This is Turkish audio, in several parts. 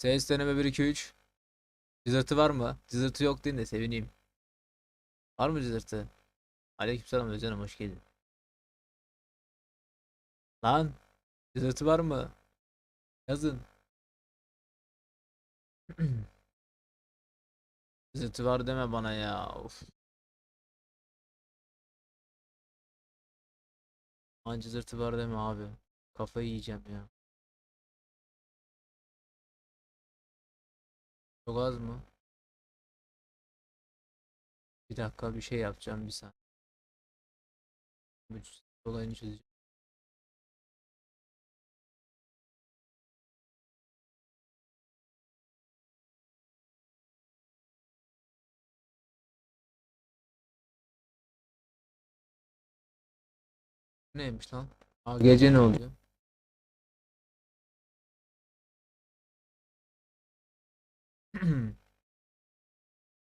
Ses deneme 1 2 3. Cızırtı var mı? Cızırtı yok değil de sevineyim. Var mı cızırtı? Aleykümselam Özcan'ım hoş geldin. Lan cızırtı var mı? Yazın. Cızırtı var deme bana ya. Of. Lan cızırtı var deme abi. Kafayı yiyeceğim ya. Çok az mı? Bir dakika bir şey yapacağım bir saniye. Olayını çözeceğim. Neymiş lan? Aa, gece ne oluyor?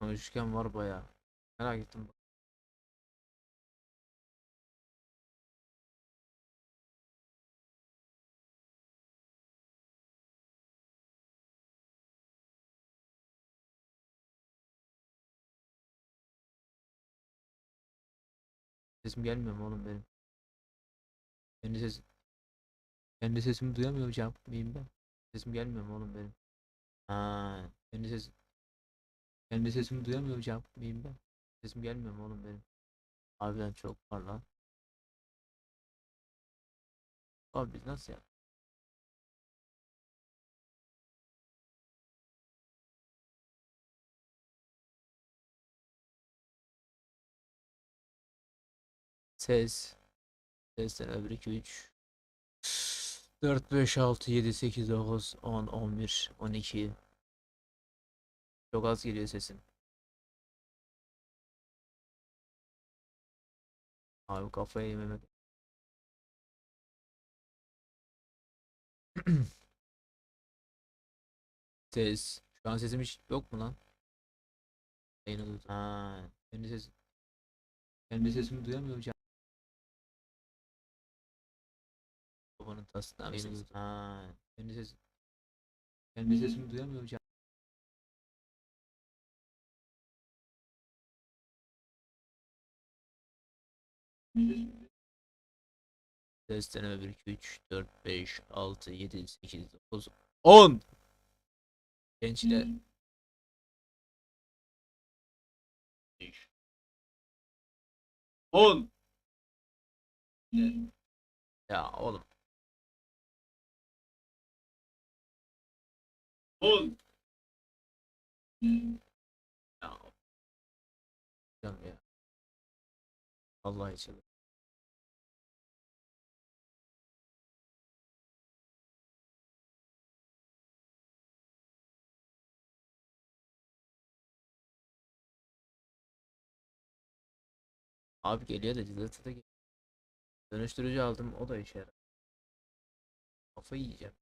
Üçgen var bayağı. Merak ettim. Sesim gelmiyor mu oğlum benim? Kendi sesim kendi sesimi duyamıyor mıyım ben? Sesim gelmiyor mu oğlum benim? Ha, kendi sesim kendi sesimi duyamıyor mıyım ben? Sesim gelmiyor mu oğlum benim? Harbiden çok var lan. Abi biz nasıl yap? Ses. Sesten öbür 2 3 4 5 6 7 8 9 10 11 12 Çok az geliyor sesin. Abi kafayı yememek. Ses. Şu an sesim hiç yok mu lan? Yayını Ha, kendi sesim. Kendi sesimi duyamıyorum can. Babanın tasından Ha, kendi sesim. Kendi sesimi duyamıyorum can. Ses deneme 1 2 3 4 5 6 7 8 9 10 Gençler On. Ya oğlum. On. Allah için. Abi geliyor da cızırtı geliyor. Dönüştürücü aldım o da işe yarar. Kafayı yiyeceğim.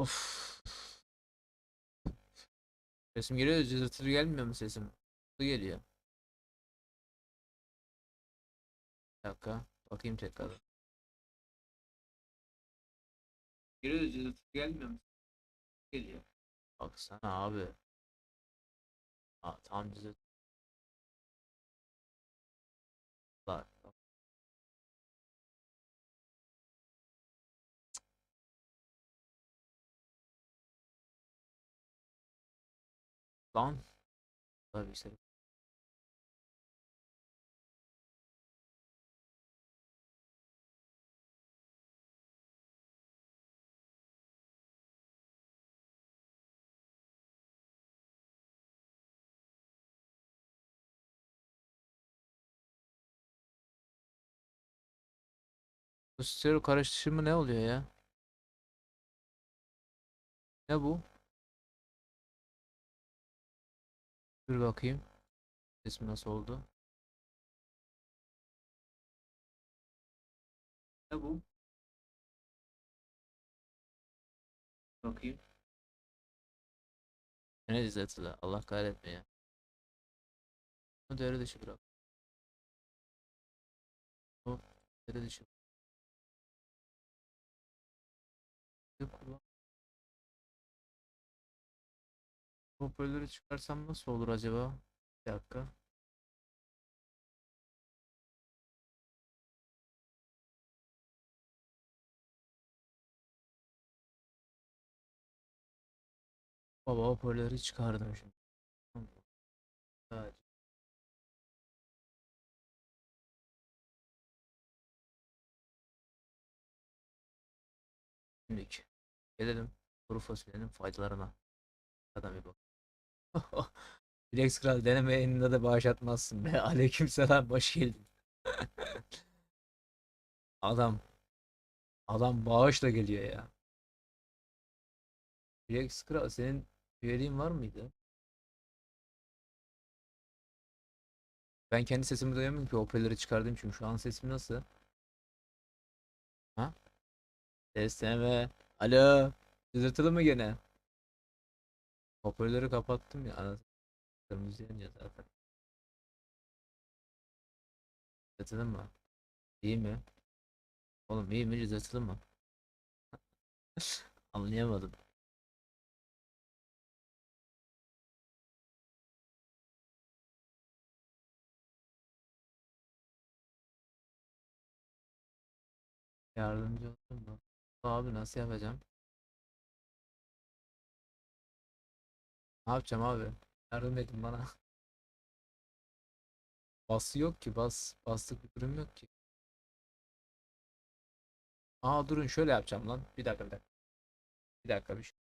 Of. Sesim geliyor da cızırtı gelmiyor mu sesim? Hızlı geliyor. Bir dakika. Bakayım tekrar. Geliyor da cızırtı gelmiyor mu? Geliyor. Baksana abi. Aa, tam cızırtı. Lan. Tabii işte. Bu stereo karıştırımı ne oluyor ya? Ne bu? Dur bakayım. Sesim nasıl oldu? Ne bu? Bakayım. Ne düzeltti Allah kahretme ya. Bunu devre dışı bırak. Bu devre dışı. Kullan. Hoparlörü çıkarsam nasıl olur acaba? Bir dakika. Baba hoparlörü çıkardım şimdi. Evet. Şimdilik gelelim kuru fasulyenin faydalarına. Adam bir bak. Flex Kral deneme yayınında da bağış atmazsın be. Aleykümselam hoş geldin. Adam adam bağışla geliyor ya. Flex Kral senin üyeliğin var mıydı? Ben kendi sesimi duyamıyorum ki hoparlörü çıkardığım için şu an sesim nasıl? Ha? Sesleme. Alo. Cızırtılı mı gene? Hoparlörü kapattım ya. Anasını kırmızı yanıyor zaten. Cızırtılı mı? İyi mi? Oğlum iyi mi cızırtılı mı? Anlayamadım. Yardımcı olur mu? Abi nasıl yapacağım? Ne yapacağım abi? Yardım edin bana. Bası yok ki bas. Bastık bir durum yok ki. Aa durun şöyle yapacağım lan. Bir dakika bir dakika. Bir dakika bir şey.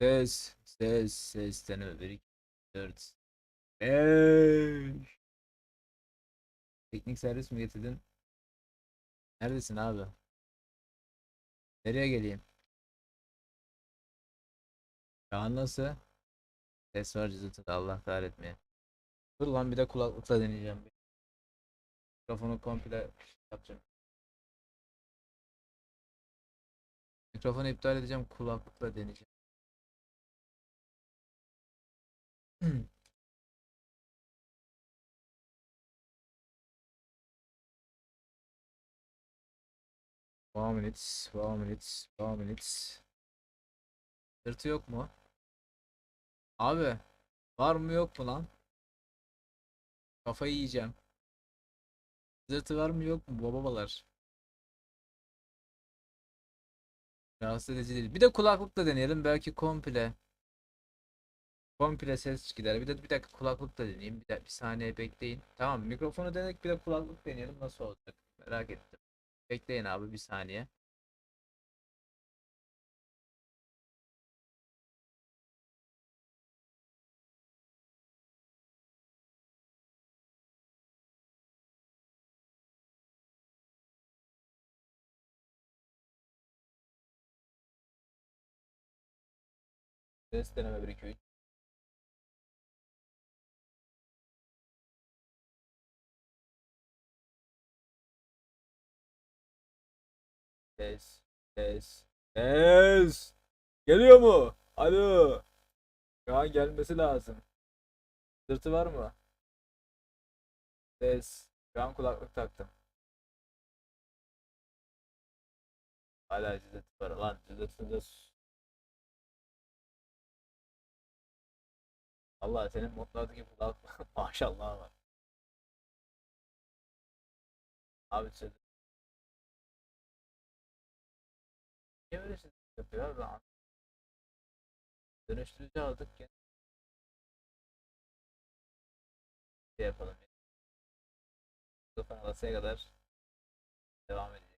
Ses, ses, ses deneme 1 2 4 5 Teknik servis mi getirdin? Neredesin abi? Nereye geleyim? Şu an nasıl? Ses var cızırtı Allah kahretmeye. Dur lan bir de kulaklıkla deneyeceğim. Mikrofonu komple yapacağım. Mikrofonu iptal edeceğim kulaklıkla deneyeceğim. One minutes, one minutes, one minutes. Sırtı yok mu? Abi, var mı yok mu lan? Kafayı yiyeceğim. Zırtı var mı yok mu babalar? Rahatsız edici değil. Bir de kulaklıkla deneyelim belki komple. Komple ses gider. Bir de bir dakika kulaklıkla deneyeyim. Bir, de, bir saniye bekleyin. Tamam mikrofonu denedik bir de kulaklık deneyelim nasıl olacak. Merak ettim. Bekleyin abi bir saniye. Ses deneme 1 2 Ses, ses, ses. Geliyor mu? Alo. An gelmesi lazım. Sırtı var mı? Ses. Şu an kulaklık taktım. Hala cızırtı var lan sus. Allah senin modlardaki kulaklık maşallah var. Abi söyle. Şey yapıyor? Ben Dönüştürücü aldık. Şey yapalım. Mikrofon alasıya kadar devam edecek.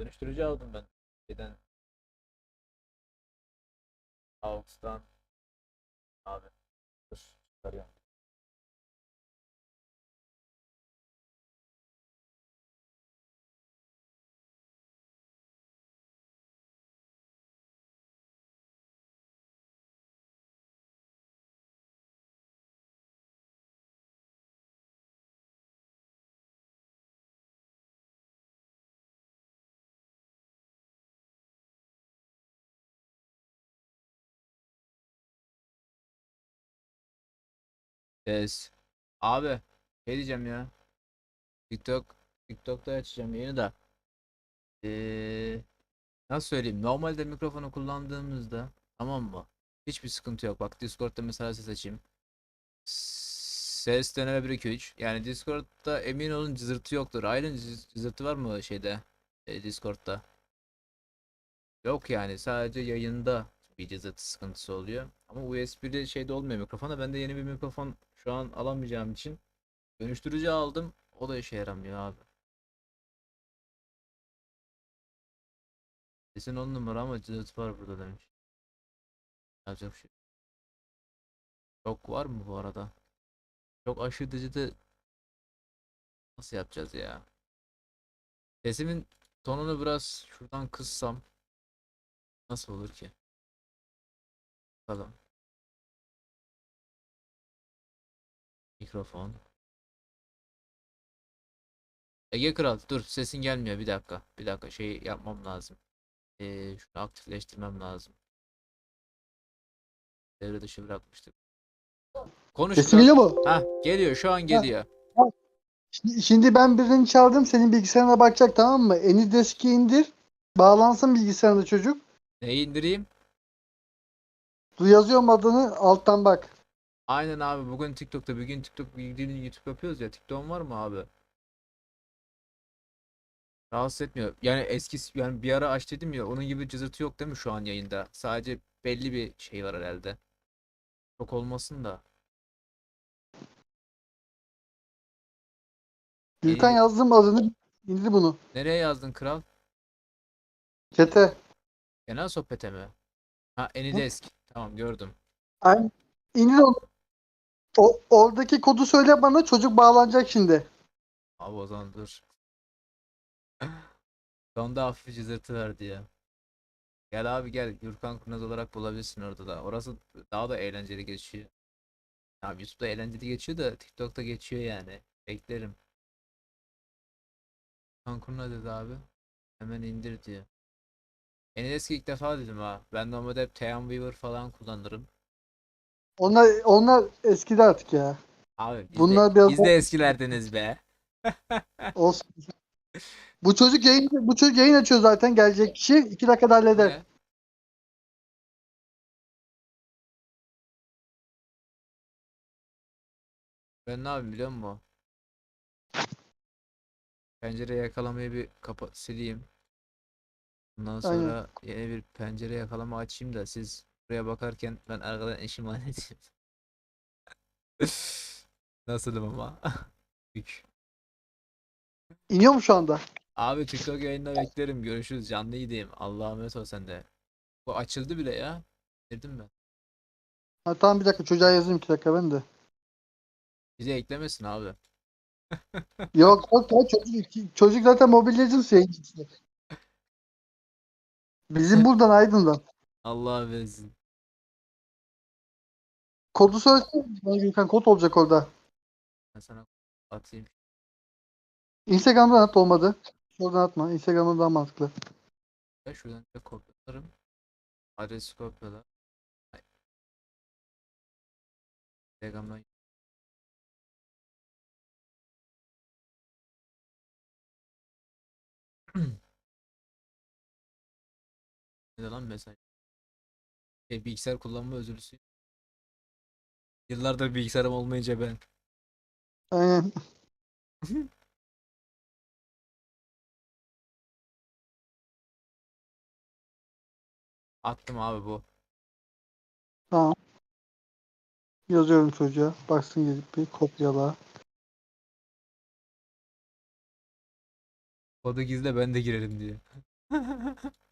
Dönüştürücü aldım ben. Şeyden AUX'tan abi. Dur çıkarıyorum. Yes. Abi şey diyeceğim ya. TikTok TikTok'ta açacağım yayını da. Ee, nasıl söyleyeyim? Normalde mikrofonu kullandığımızda tamam mı? Hiçbir sıkıntı yok. Bak Discord'da mesela ses açayım. Ses deneme 1 2 3. Yani Discord'da emin olun cızırtı yoktur. Cız- cızırtı var mı şeyde? e, Discord'da? Yok yani sadece yayında bir cızırtı sıkıntısı oluyor. Ama USB'li şeyde olmuyor mikrofona. Ben de yeni bir mikrofon şu an alamayacağım için dönüştürücü aldım. O da işe yaramıyor abi. Sesin 10 numara ama cızırtı var burada demiş. Yapacak şey. Çok var mı bu arada? Çok aşırı derecede nasıl yapacağız ya? Sesimin tonunu biraz şuradan kıssam nasıl olur ki? Bakalım. Mikrofon. Ege Kral dur sesin gelmiyor bir dakika. Bir dakika şey yapmam lazım. Ee, şunu aktifleştirmem lazım. Devre dışı bırakmıştık. Konuş Sesim geliyor mu? Hah geliyor şu an geliyor. Şimdi, şimdi ben birini çaldım. Senin bilgisayarına bakacak tamam mı? Anydeski indir. Bağlansın bilgisayarına çocuk. Neyi indireyim? Yazıyorum adını alttan bak. Aynen abi bugün TikTok'ta bir gün TikTok bir gün YouTube yapıyoruz ya. TikTok'un var mı abi? Rahatsız etmiyor. Yani eski yani bir ara aç dedim ya onun gibi cızırtı yok değil mi şu an yayında? Sadece belli bir şey var herhalde. Çok olmasın da. Gürkan İyi. yazdım adını. indir bunu. Nereye yazdın kral? Çete. Genel sohbete mi? Ha Anydesk. Tamam gördüm. Aynen. İndir onu. O, oradaki kodu söyle bana. Çocuk bağlanacak şimdi. Abi o zaman dur. Sonda hafif cızırtı verdi ya. Gel abi gel. Gürkan Kurnaz olarak bulabilirsin orada da. Orası daha da eğlenceli geçiyor. Abi YouTube'da eğlenceli geçiyor da TikTok'ta geçiyor yani. Beklerim. Gürkan Kurnaz dedi abi. Hemen indir diyor. En eski ilk defa dedim ha. Ben normalde hep Teamweaver falan kullanırım. Onlar, onlar eskidi artık ya. Abi biz Bunlar de, biraz biz de eskilerdeniz be. Olsun. Bu çocuk yayın bu çocuk yayın açıyor zaten gelecek kişi. iki dakikada halleder. Ne? Ben ne yapayım biliyor musun? Pencereyi yakalamayı bir kapa sileyim. Ondan Aynen. sonra yeni bir pencere yakalama açayım da siz buraya bakarken ben arkadan eşimi halledeyim. Nasılım ama? Yük. İniyor mu şu anda? Abi TikTok yayında beklerim. Görüşürüz. Canlı gideyim. Allah'a emanet ol sen de. Bu açıldı bile ya. Girdim ben. Ha, tamam bir dakika çocuğa yazayım iki dakika ben de. Bizi eklemesin abi. Yok yok ya çocuk, çocuk zaten Mobile Legends yayıncısı. Bizim buradan Aydın'dan. Allah versin. Kodu söylesene. bana Gürkan kod olacak orada. Ben sana atayım. Instagram'dan at olmadı. Oradan atma. Instagram'dan daha mantıklı. Ya şuradan bir kopyalarım. Adresi kopyala. Instagram'dan Ne lan mesaj? E, bilgisayar kullanma özürlüsü. Yıllardır bilgisayarım olmayınca ben. Aynen. Attım abi bu. Tamam. Yazıyorum çocuğa. Baksın gelip bir kopyala. Kodu gizle ben de girerim diye.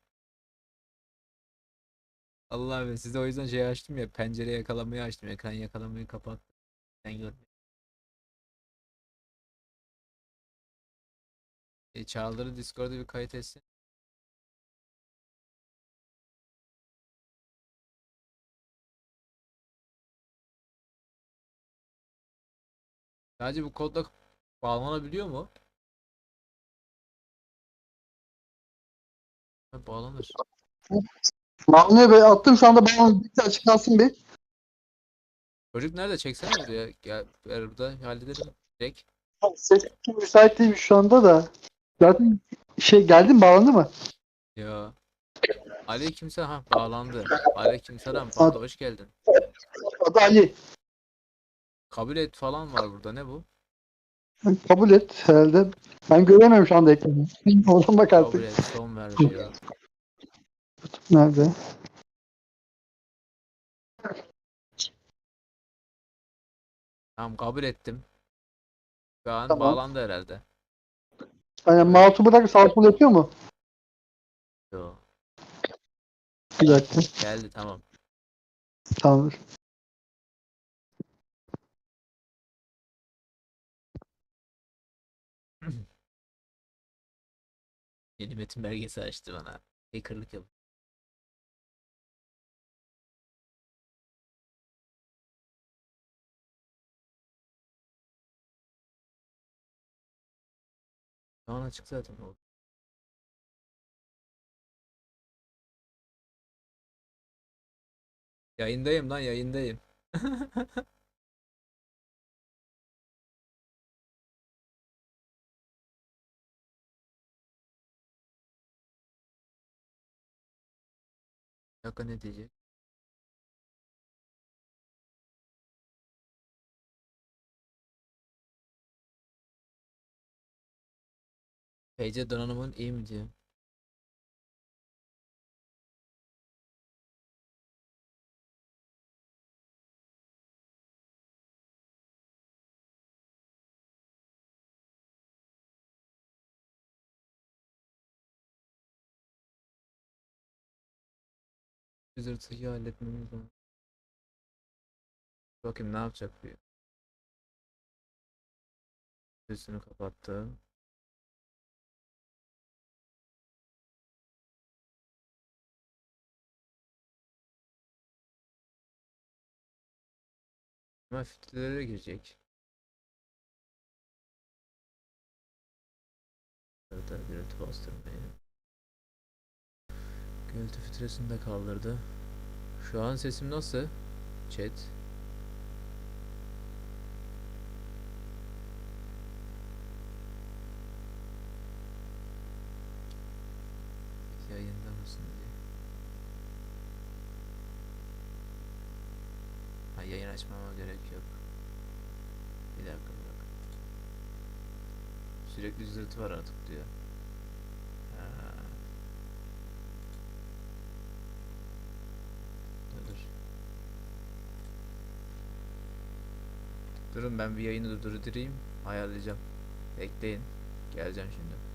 Allah be size o yüzden şey açtım ya pencere yakalamayı açtım ekran yakalamayı kapattım. Sen görme. E, Çağlar'ı Discord'da bir kayıt etsin. Sadece bu kodla bağlanabiliyor mu? Bağlanır. Bağlanıyor be. Attım şu anda bağlanıyor. Bir açık kalsın bir. Çocuk nerede? Çeksene buraya. Gel ver burada halledelim. Direkt. Ses müsait değilmiş şu anda da. Zaten şey geldi mi bağlandı mı? Ya. Aleykümselam. Ha bağlandı. Aleykümselam. Panda hoş geldin. Adı Ali. Kabul et falan var burada. Ne bu? Kabul et herhalde. Ben göremiyorum şu anda ekranı. Oradan bak Kabul artık. et. Son ver Nerede? Tamam kabul ettim. Şu an Tamam. bağlandı herhalde. Aynen mouse'u bırak sağ sol yapıyor mu? Yo. Bir dakika. Geldi tamam. Tamamdır. Yeni metin belgesi açtı bana. Hackerlık yap. Şu an açık zaten o. Yayındayım lan yayındayım. Şaka ne diyecek? PC donanımın iyi mi diyor. Cızırtıyı halletmemiz lazım. Bakayım ne yapacak bir. Sesini kapattı. Ama filtrelere girecek. Burada gürültü bastırmayı. Gürültü filtresini de kaldırdı. Şu an sesim nasıl? Chat. Yayında mısın diye. Ha yayın açmama gerek yok. Bir dakika bırak. Sürekli zırtı var artık diyor. Ha. Dur, dur. Durun ben bir yayını durdurayım. Ayarlayacağım. Bekleyin. Geleceğim şimdi.